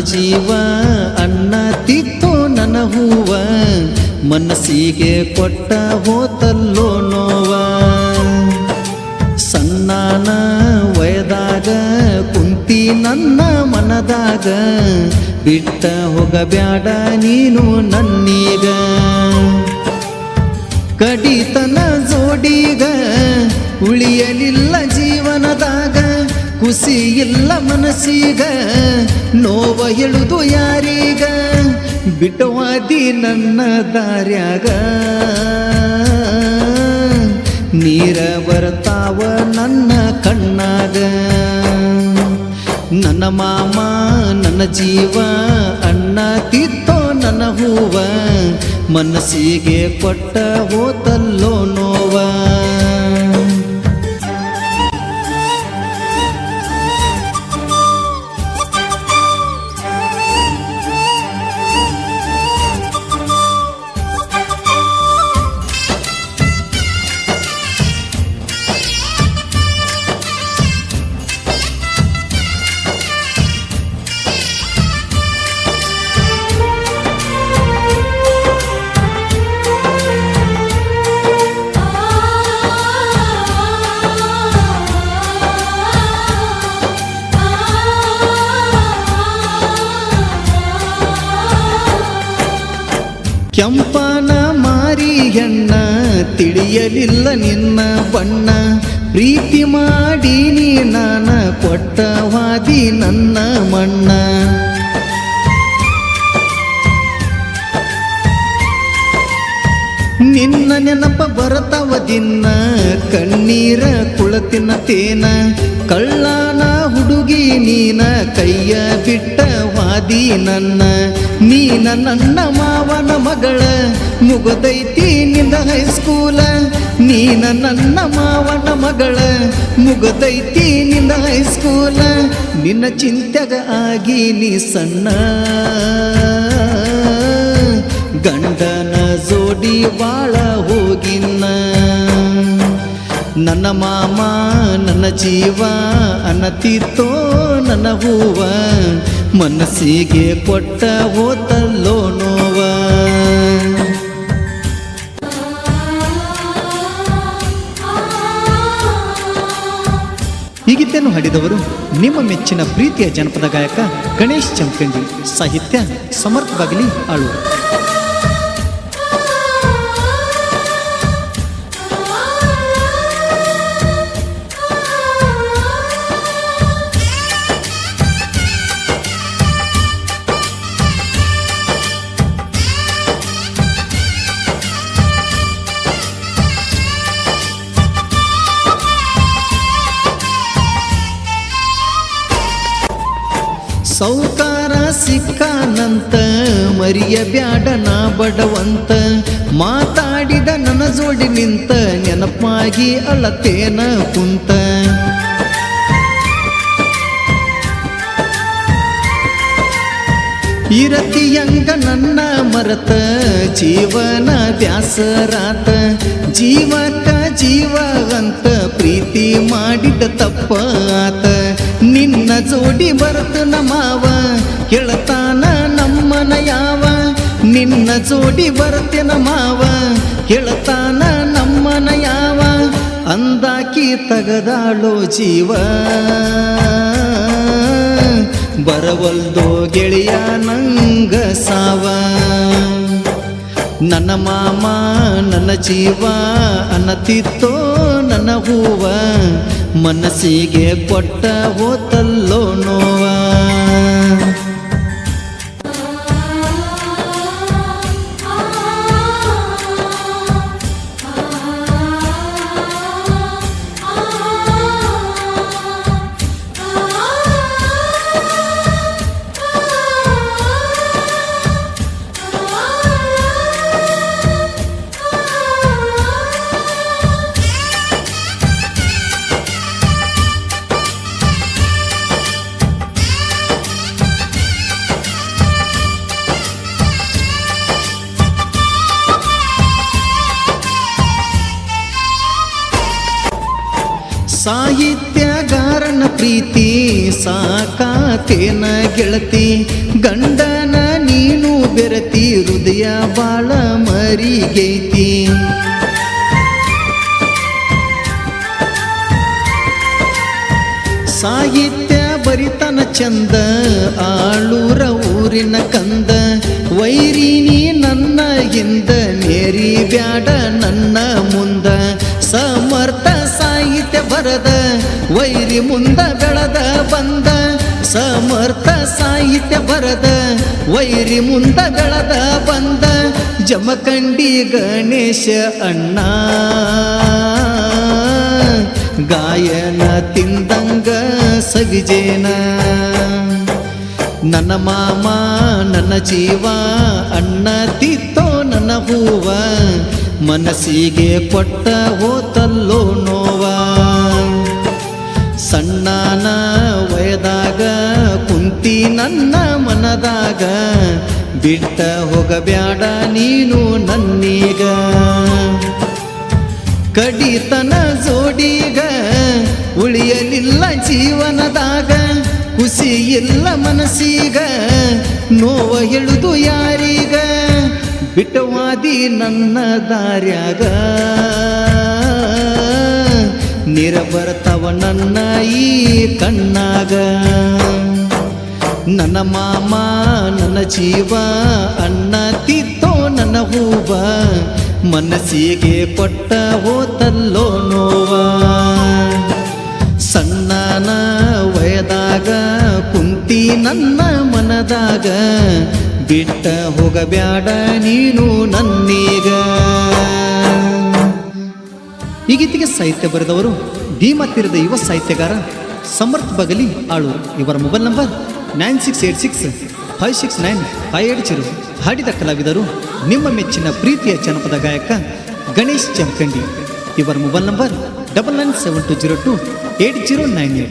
ಜೀವ, ಅಣ್ಣ ತಿತ್ತು ನನ್ನ ಹೂವ, ಮನಸ್ಸಿಗೆ ಕೊಟ್ಟ ಹೋತಲ್ಲೋ ನೋವ. ಸಣ್ಣ ವಯದಾಗ ಕುಂತಿ ನನ್ನ ಮನದಾಗ, ಬಿಟ್ಟ ಹೋಗಬ್ಯಾಡ ನೀನು ನನ್ನೀಗ. ಕಡಿತನ ಜೋಡಿಗ ಉಳಿಯಲಿಲ್ಲ ಜೀವನದಾಗ ಖುಷಿ ಇಲ್ಲ ಮನಸ್ಸೀಗ, ನೋವ ಹೇಳುದು ಯಾರೀಗ ಬಿಟ್ಟವಾದಿ ನನ್ನ ದಾರ್ಯಾಗ. ನೀರ ಬರ್ತಾವ ನನ್ನ ಕಣ್ಣಾಗ. ನನ್ನ ಮಾಮ, ನನ್ನ ಜೀವ, ಅಣ್ಣ ತಿತ್ತೋ ನನ್ನ ಹೂವ, ಮನಸ್ಸಿಗೆ ಕೊಟ್ಟ ಹೋತಲ್ಲೋ ನೋವ. ತಿಳಿಯಲಿಲ್ಲ ನಿನ್ನ ಬಣ್ಣ. ಪ್ರೀತಿ ಮಾಡಿ ನೀ ನಾನ ಕೊಟ್ಟವಾದಿ ನನ್ನ ಮಣ್ಣ. ನಿನ್ನ ನೆನಪ ಬರತವ ದಿನ, ಕಣ್ಣೀರ ಕುಳತಿನ ತೇನ ಕಳ್ಳನ ಹುಡುಗಿ ನೀನ ಕೈಯ ಬಿಟ್ಟ ವಾದಿ ನನ್ನ. ನೀನ ನನ್ನ ಮಾವನ ಮಗಳ ಮುಗದೈತಿ ನಿಂದ ಹೈಸ್ಕೂಲ. ನೀನ ನನ್ನ ಮಾವನ ಮಗಳ ಮುಗದೈತಿ ನಿನ್ನ ಹೈಸ್ಕೂಲ. ನಿನ್ನ ಚಿಂತೆಗ ಆಗಿ ನೀ ಸಣ್ಣ. ಗಂಡನ ಜೋಡಿ ಬಾಳ ಹೋಗಿನ್ನ. ನನ್ನ ಮಾಮ, ನನ್ನ ಜೀವ ಅನ್ನತಿತ್ತೋ ನನ್ನ ಹೂವ, ಮನಸ್ಸಿಗೆ ಕೊಟ್ಟ ಹೋತಲ್ಲೋ ನೋವ. ಹೀಗಿದ್ದನ್ನು ಹಾಡಿದವರು ನಿಮ್ಮ ಮೆಚ್ಚಿನ ಪ್ರೀತಿಯ ಜನಪದ ಗಾಯಕ ಗಣೇಶ್ ಚಂಪೆಂಡಿ ಸಾಹಿತ್ಯ ಸಮರ್ಥ ಬಾಗಿಲಿ ಆಳು. ಸೌಕಾರ ಸಿಕ್ಕಾನಂತ, ಮರಿಯ ಬ್ಯಾಡ ನಾ ಬಡವಂತ. ಮಾತಾಡಿದ ನನ್ನ ಜೋಡಿ ನಿಂತ, ನೆನಪಾಗಿ ಅಳತೇನ ಕುಂತ. ಇರತಿಯಂಗ ನನ್ನ ಮರತ, ಜೀವನ ಬ್ಯಾಸರಾತ ಜೀವಕ ಜೀವ ಅಂತ ಪ್ರೀತಿ ಮಾಡಿದ ತಪ್ಪ ಆತ ನಿನ್ನ ಜೋಡಿ ಬರ್ತು ನಮಾವ ಕೇಳತಾನ ನಮ್ಮನ ಯಾವ? ನಿನ್ನ ಜೋಡಿ ಬರ್ತೆ ಮಾವ, ಕೇಳತಾನ ನಮ್ಮನ ಯಾವ? ಅಂದಾಕಿ ತಗದಾಳು ಜೀವ. ಬರವಲ್ದೋ ಗೆಳೆಯ ನಂಗ ಸಾವ. ನನ್ನ ಮಾಮ, ನನ್ನ ಜೀವ, ಅನ್ನತಿತ್ತೋ ನನ್ನ ಹೂವ. ಮನಸ್ಸಿಗೆ ಕೊಟ್ಟ ಹೋತಲ್ಲೋ ನೋವ? ನನ್ನ ಪ್ರೀತಿ ಸಾಕಾತೇನ ಗೆಳತಿ. ಗಂಡನ ನೀನು ಬೆರತಿ, ಹೃದಯ ಬಾಳ ಮರಿಗೈತಿ. ಸಾಹಿತ್ಯ ಬರಿತನ ಚಂದ, ಆಳೂರ ಊರಿನ ಕಂದ. ವೈರಿನಿ ನನ್ನ ಹಿಂದ, ಮೇರಿ ಬ್ಯಾಡ ನನ್ನ ಮುಂದ. ಸಮರ್ಥ ಬರದ ವೈರಿ ಮುಂದ ಬೆಳದ ಬಂದ ಸಮರ್ಥ ಸಾಹಿತ್ಯ ಬರದ ವೈರಿ ಮುಂದ ಬೆಳದ ಬಂದ ಜಮಖಂಡಿ ಗಣೇಶ ಅಣ್ಣ. ಗಾಯನ ತಿಂದಂಗ ಸಗಿಜೇನ ನನ್ನ ಮಾಮ, ನನ್ನ ಜೀವ, ಅಣ್ಣ ತಿತ್ತೋ ನನ್ನ ಹೂವ. ಮನಸ್ಸಿಗೆ ಕೊಟ್ಟ ಹೋತಲ್ಲೋ ಕುಂತಿ ನನ್ನ ಮನದಾಗ, ಬಿಟ್ಟ ಹೋಗಬ್ಯಾಡ ನೀನು ನನ್ನೀಗ. ಕಡಿತನ ಜೋಡಿಗ, ಉಳಿಯಲಿಲ್ಲ ಜೀವನದಾಗ ಖುಷಿ ಇಲ್ಲ ಮನಸ್ಸಿಗ, ನೋವ ಹೇಳುದು ಯಾರೀಗ, ಬಿಟ್ಟವಾದಿ ನನ್ನ ದಾರ್ಯಾಗ. ನೀರ ಬರ್ತಾವ ನನ್ನ ಈ ಕಣ್ಣಾಗ. ನನ್ನ ಮಾಮ, ನನ್ನ ಜೀವ, ಅಣ್ಣ ತಿತ್ತೋ ನನ್ನ ಹೂವ, ಮನಸ್ಸಿಗೆ ಕೊಟ್ಟ ಹೋತಲ್ಲೋ ನೋವ. ಸಣ್ಣನ ವಯದಾಗ ಕುಂತಿ ನನ್ನ ಮನದಾಗ, ಬಿಟ್ಟ ಹೋಗಬ್ಯಾಡ ನೀನು ನನ್ನೀಗ. ಈ ಸಾಹಿತ್ಯ ಬರೆದವರು ಭೀಮತ್ತಿರದ ತೀರದ ಯುವ ಸಾಹಿತ್ಯಗಾರ ಸಮರ್ಥ ಬಗಲಿ ಆಳು ಇವರ mobile number nine six eight six, five six nine, five eight zero ಹಾಡಿದ ಕಲಾವಿದರು, ನಿಮ್ಮ ಮೆಚ್ಚಿನ ಪ್ರೀತಿಯ ಜನಪದ ಗಾಯಕ ಗಣೇಶ್ ಚಮಕಂಡಿ. ಇವರ mobile number double nine seven two zero two eight zero nine eight.